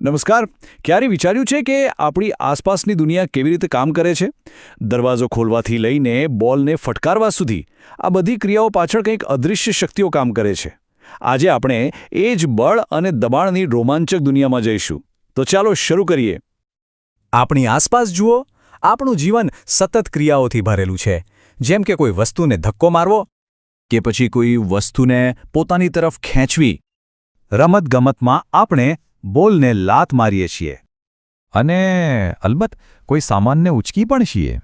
નમસ્કાર. ક્યારે વિચાર્યું છે કે આપણી આસપાસની દુનિયા કેવી રીતે કામ કરે છે? દરવાજો ખોલવાથી લઈને બોલને ફટકારવા સુધી આ બધી ક્રિયાઓ પાછળ કંઈક અદૃશ્ય શક્તિઓ કામ કરે છે. આજે આપણે એ જ બળ અને દબાણની રોમાંચક દુનિયામાં જઈશું. તો ચાલો શરૂ કરીએ. આપણી આસપાસ જુઓ, આપણું જીવન સતત ક્રિયાઓથી ભરેલું છે. જેમ કે કોઈ વસ્તુને ધક્કો મારવો કે પછી કોઈ વસ્તુને પોતાની તરફ ખેંચવી. રમતગમતમાં આપણે બોલને લાત મારીએ છીએ. અને અલબત્ત કોઈ સામાનને ઉચકી પણ છીએ.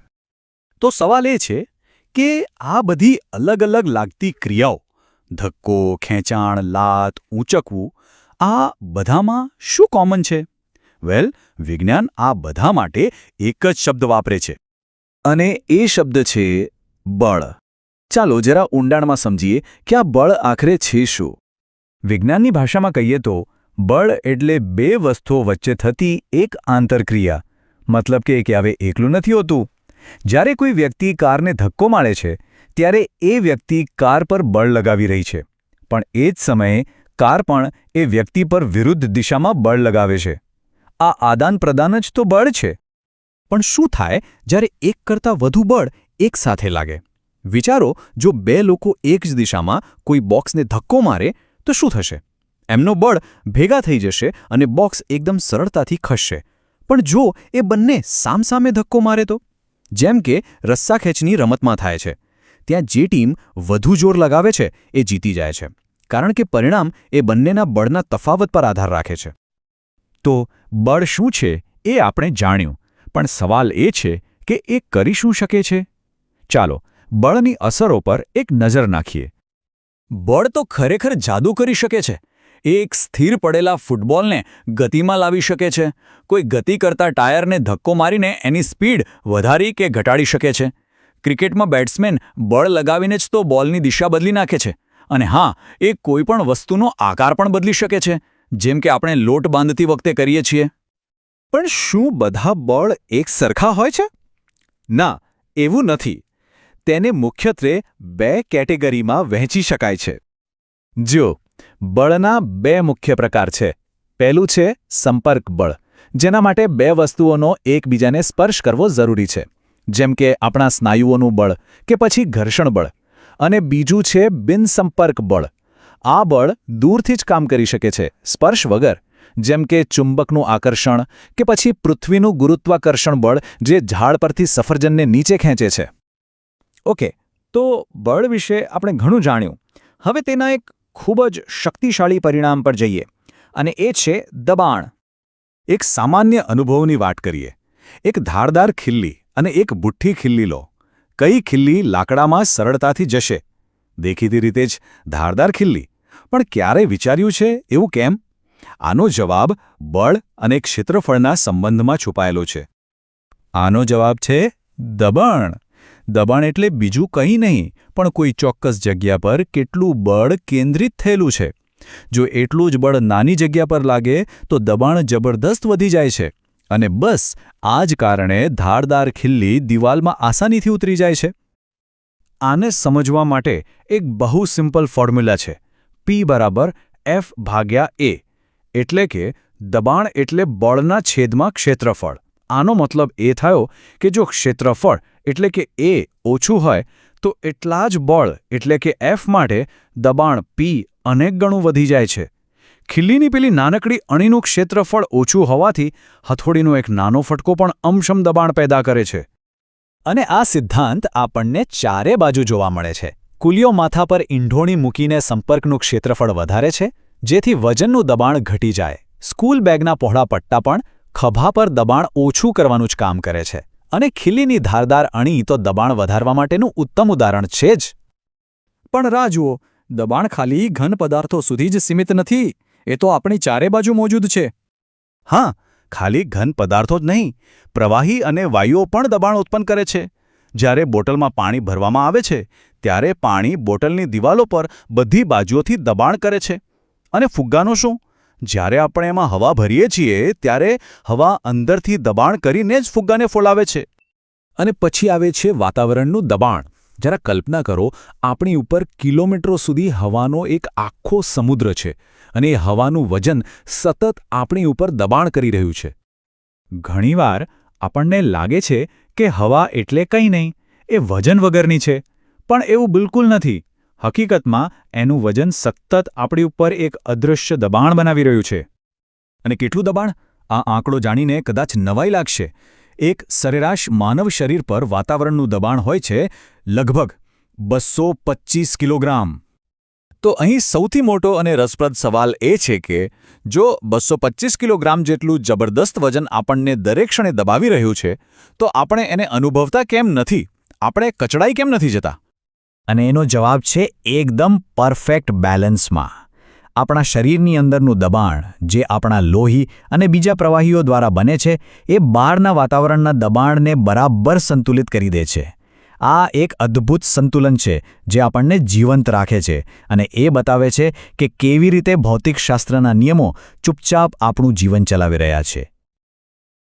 તો સવાલ એ છે કે આ બધી અલગ અલગ લાગતી ક્રિયાઓ ધક્કો ખેંચાણ લાત ઊંચકવું આ બધામાં શું કોમન છે? વેલ વિજ્ઞાન આ બધા માટે એક જ શબ્દ વાપરે છે. અને એ શબ્દ છે બળ. ચાલો જરા ઊંડાણમાં સમજીએ કે આ બળ આખરે છે શું? વિજ્ઞાનની ભાષામાં કહીએ તો બળ એટલે બે વસ્તુઓ વચ્ચે થતી એક આંતરક્રિયા. મતલબ કે એ હવે એકલું નથી હોતું. જ્યારે કોઈ વ્યક્તિ કારને ધક્કો મારે છે, ત્યારે એ વ્યક્તિ કાર પર બળ લગાવી રહી છે. પણ એ જ સમયે કાર પણ એ વ્યક્તિ પર વિરુદ્ધ દિશામાં બળ લગાવે છે. આ આદાન પ્રદાન જ તો બળ છે. પણ શું થાય જ્યારે એક કરતાં વધુ બળ એકસાથે લાગે? વિચારો, જો બે લોકો એક જ દિશામાં કોઈ બોક્સને ધક્કો મારે, તો શું થશે? એમનો બળ ભેગા થઈ જશે અને બોક્સ એકદમ સરળતાથી ખસશે. પણ જો એ બંને સામસામે ધક્કો મારે તો? જેમ કે રસ્સાખેંચની રમતમાં થાય છે. ત્યાં જે ટીમ વધુ જોર લગાવે છે, એ જીતી જાય છે. કારણ કે પરિણામ એ બંનેના બળના તફાવત પર આધાર રાખે છે. તો બળ શું છે એ આપણે જાણ્યું. પણ સવાલ એ છે કે એ કરી શું શકે છે? ચાલો, બળની અસરો પર એક નજર નાખીએ. બળ તો ખરેખર જાદુ કરી શકે છે. એક સ્થિર પડેલા ફૂટબોલને ગતિમાં લાવી શકે છે. કોઈ ગતિ કરતા ટાયરને ધક્કો મારીને એની સ્પીડ વધારી કે ઘટાડી શકે છે. ક્રિકેટમાં બેટ્સમેન બળ લગાવીને જ તો બોલની દિશા બદલી નાખે છે. અને હા, એ કોઈપણ વસ્તુનો આકાર પણ બદલી શકે છે, જેમ કે આપણે લોટ બાંધતી વખતે કરીએ છીએ. પણ શું બધા બળ એક સરખા હોય છે? ના, એવું નથી. તેને મુખ્યત્વે બે કેટેગરીમાં વહેંચી શકાય છે. જો બળના બે મુખ્ય પ્રકાર છે. પહેલું છે સંપર્ક બળ, જેના માટે બે વસ્તુઓનો એકબીજાને સ્પર્શ કરવો જરૂરી છે. જેમ કે આપણા સ્નાયુઓનું બળ કે પછી ઘર્ષણ બળ. અને બીજું છે બિનસંપર્ક બળ. આ બળ દૂરથી જ કામ કરી શકે છે, સ્પર્શ વગર. જેમ કે ચુંબકનું આકર્ષણ કે પછી પૃથ્વીનું ગુરુત્વાકર્ષણ બળ જે ઝાડ પરથી સફરજનને નીચે ખેંચે છે. ઓકે, તો બળ વિશે આપણે ઘણું જાણ્યું. હવે તેના એક ખૂબ જ શક્તિશાળી પરિણામ પર જઈએ. અને એ છે દબાણ. એક સામાન્ય અનુભવની વાત કરીએ. એક ધારદાર ખિલ્લી અને એક બુઠ્ઠી ખિલ્લી લો. કઈ ખિલ્લી લાકડામાં સરળતાથી જશે? દેખીતી રીતે જ ધારદાર ખિલ્લી. પણ ક્યારે વિચાર્યું છે? એવું કેમ? આનો જવાબ બળ અને ક્ષેત્રફળના સંબંધમાં છુપાયેલો છે. આનો જવાબ છે દબાણ. દબાણ એટલે બીજું કંઈ નહીં, પણ કોઈ ચોક્કસ જગ્યા પર કેટલું બળ કેન્દ્રિત થયેલું છે. જો એટલું જ બળ નાની જગ્યા પર લાગે, તો દબાણ જબરદસ્ત વધી જાય છે. અને બસ, આ જ કારણે ધારદાર ખિલ્લી દિવાલમાં આસાનીથી ઉતરી જાય છે. આને સમજવા માટે એક બહુ સિમ્પલ ફોર્મ્યુલા છે. પી બરાબર એફ ભાગ્યા એ એટલે કે દબાણ એટલે બળના છેદમાં ક્ષેત્રફળ. આનો મતલબ એ થયો કે જો ક્ષેત્રફળ એટલે કે એ ઓછું હોય, તો એટલા જ બળ, એટલે કે એફ માટે દબાણ પી અનેક ગણું વધી જાય છે. ખિલ્લીની પેલી નાનકડી અણીનું ક્ષેત્રફળ ઓછું હોવાથી હથોડીનો એક નાનો ફટકો પણ અમશમ દબાણ પેદા કરે છે. અને આ સિદ્ધાંત આપણને ચારે બાજુ જોવા મળે છે. કુલિયો માથા પર ઈંઢોણી મૂકીને સંપર્કનું ક્ષેત્રફળ વધારે છે, જેથી વજનનું દબાણ ઘટી જાય. સ્કૂલ બેગના પહોળા પટ્ટા પણ ખભા પર દબાણ ઓછું કરવાનું જ કામ કરે છે. અને ખીલીની ધારદાર અણી તો દબાણ વધારવા માટેનું ઉત્તમ ઉદાહરણ છે જ. પણ રાહ જુઓ, દબાણ ખાલી ઘન પદાર્થો સુધી જ સીમિત નથી, એ તો આપણી ચારે બાજુ મોજૂદ છે. હા, ખાલી ઘન પદાર્થો જ નહીં, પ્રવાહી અને વાયુઓ પણ દબાણ ઉત્પન્ન કરે છે. જ્યારે બોટલમાં પાણી ભરવામાં આવે છે, ત્યારે પાણી બોટલની દિવાલો પર બધી બાજુઓથી દબાણ કરે છે. અને ફુગ્ગાનો શું? જ્યારે આપણે એમાં હવા ભરીએ છીએ, ત્યારે હવા અંદરથી દબાણ કરીને જ ફુગ્ગાને ફોલાવે છે. અને પછી આવે છે વાતાવરણનું દબાણ. જરા કલ્પના કરો, આપણી ઉપર કિલોમીટરો સુધી હવાનો એક આખો સમુદ્ર છે અને એ હવાનું વજન સતત આપણી ઉપર દબાણ કરી રહ્યું છે. ઘણીવાર આપણને લાગે છે કે હવા એટલે કંઈ નહીં, એ વજન વગરની છે, પણ એવું બિલકુલ નથી. હકીકતમાં, એનું વજન સતત આપણી ઉપર એક અદૃશ્ય દબાણ બનાવી રહ્યું છે. અને કેટલું દબાણ? આ આંકડો જાણીને કદાચ નવાઈ લાગશે. એક સરેરાશ માનવ શરીર પર વાતાવરણનું દબાણ હોય છે લગભગ બસો કિલોગ્રામ. તો અહીં સૌથી મોટો અને રસપ્રદ સવાલ એ છે કે, જો બસો કિલોગ્રામ જેટલું જબરદસ્ત વજન આપણને દરેક ક્ષણે દબાવી રહ્યું છે, તો આપણે એને અનુભવતા કેમ નથી? આપણે કચડાઈ કેમ નથી જતા? અને એનો જવાબ છે એકદમ પરફેક્ટ બેલેન્સમાં. આપણા શરીરની અંદરનું દબાણ, જે આપણા લોહી અને બીજા પ્રવાહીઓ દ્વારા બને છે, એ બહારના વાતાવરણના દબાણને બરાબર સંતુલિત કરી દે છે. આ એક અદ્ભુત સંતુલન છે, જે આપણને જીવંત રાખે છે અને એ બતાવે છે કે કેવી રીતે ભૌતિકશાસ્ત્રના નિયમો ચૂપચાપ આપણું જીવન ચલાવી રહ્યા છે.